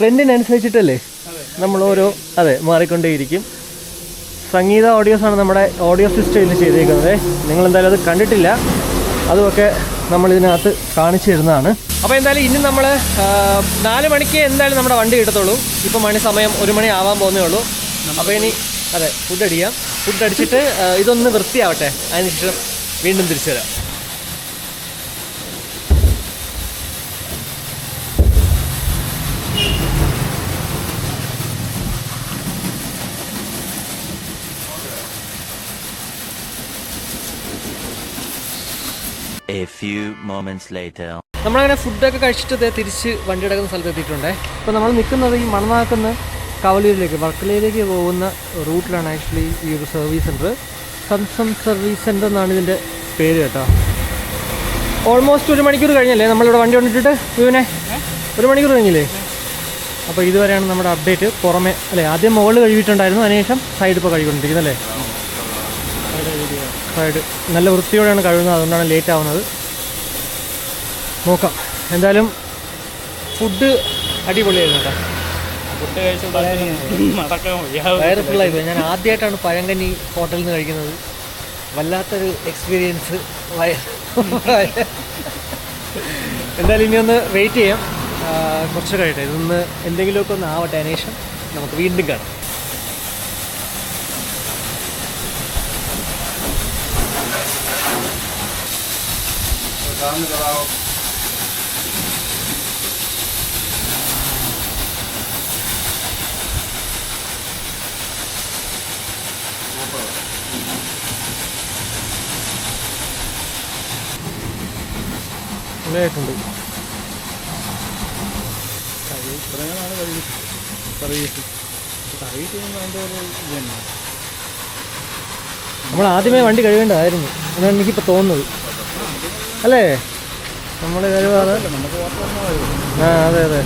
ട്രെൻഡിനനുസരിച്ചിട്ടല്ലേ നമ്മൾ ഓരോ അതെ മാറിക്കൊണ്ടേയിരിക്കും. സംഗീത ഓഡിയോസ് ആണ് നമ്മുടെ ഓഡിയോ സിസ്റ്റം ഇന്ന് ചെയ്തേക്കുന്നത്. നിങ്ങൾ എന്തായാലും അത് കണ്ടിട്ടില്ല. അതുമൊക്കെ നമ്മൾ ഇതിനകത്ത് കാണിച്ചു തരുന്നതാണ്. അപ്പോൾ എന്തായാലും ഇനി നമ്മൾ നാല് മണിക്ക് എന്തായാലും നമ്മുടെ വണ്ടി കിട്ടത്തുള്ളൂ. ഇപ്പോൾ മണി സമയം ഒരു മണി ആവാൻ പോകുന്നേ ഉള്ളൂ. അപ്പോൾ ഇനി അതെ ഫുഡ് അടിക്കാം. ഫുഡ് അടിച്ചിട്ട് ഇതൊന്ന് വൃത്തിയാവട്ടെ. അതിനുശേഷം വീണ്ടും തിരിച്ചു വരാം. A few moments later. നമ്മളങ്ങനെ ഫുഡൊക്കെ കഴിച്ചിട്ട് തിരിച്ച് വണ്ടി എടുക്കുന്ന സ്ഥലത്ത് എത്തിയിട്ടുണ്ട്. ഇപ്പോൾ നമ്മൾ നിൽക്കുന്നത് ഈ മണനാക്കുന്ന കവലയിലേക്ക് വർക്കലയിലേക്ക് പോകുന്ന റൂട്ടിലാണ് ആക്ച്വലി ഈ ഒരു service center Zamzam service center എന്നാണ് ഇതിന്റെ പേര് കേട്ടോ. ഓൾമോസ്റ്റ് ഒരു മണിക്കൂർ കഴിഞ്ഞല്ലേ? നമ്മളിവിടെ വണ്ടി കൊണ്ടിട്ടിട്ട്? ഇവനെ ഒരു മണിക്കൂർ കഴിഞ്ഞില്ലേ? അപ്പോൾ ഇതുവരെയാണ് നമ്മുടെ അപ്ഡേറ്റ് പുറമെ അല്ലേ ആദ്യം മുകളിൽ കഴുകിയിട്ടുണ്ടായിരുന്നു അതിനുശേഷം സൈഡ് ഇപ്പോൾ കഴുകിക്കൊണ്ടിരിക്കുന്നത് അല്ലേ? സൈഡ് നല്ല വൃത്തിയോടെയാണ് കഴുകുന്നത്. അതുകൊണ്ടാണ് ലേറ്റ് ആവുന്നത്. നോക്കാം. എന്തായാലും ഫുഡ് അടിപൊളിയായിരുന്നു കേട്ടോ. ഫുഡ് കഴിച്ചു ഫുള്ളായി പോയി. ഞാൻ ആദ്യമായിട്ടാണ് പഴങ്കഞ്ഞി ഹോട്ടലിൽ നിന്ന് കഴിക്കുന്നത്. വല്ലാത്തൊരു എക്സ്പീരിയൻസ് എന്തായാലും ഇനി ഒന്ന് വെയിറ്റ് ചെയ്യാം. കുറച്ച് കഴിയട്ടെ ഇതൊന്ന് എന്തെങ്കിലുമൊക്കെ ഒന്ന് ആവട്ടെ. അതിനുശേഷം നമുക്ക് വീണ്ടും കാണാം. നല്ലതായിട്ടുണ്ട് സർവീസ് സർവീസ് ചെയ്യുമ്പോൾ അതിന്റെ ഒരു ഇത് തന്നെ നമ്മൾ ആദ്യമേ വണ്ടി കഴുകേണ്ടതായിരുന്നു. അതാണ് എനിക്കിപ്പോൾ തോന്നുന്നത്. അല്ലേ? നമ്മൾ വന്നാൽ ആ അതെ അതെ.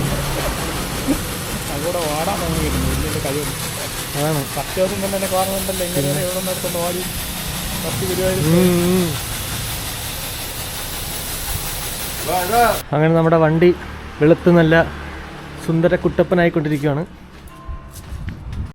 അതാണ്. ഫസ്റ്റ് ദിവസം തന്നെ എന്നെ കാണുന്നുണ്ടല്ലോ ഇങ്ങനെ എവിടെ നിന്നെടുത്തൊന്ന് ഓടി ഫസ്റ്റ് പരിപാടി ഉം, ഉം. അങ്ങനെ നമ്മുടെ വണ്ടി വെളുത്ത് നല്ല സുന്ദര കുട്ടപ്പനായിക്കൊണ്ടിരിക്കുകയാണ്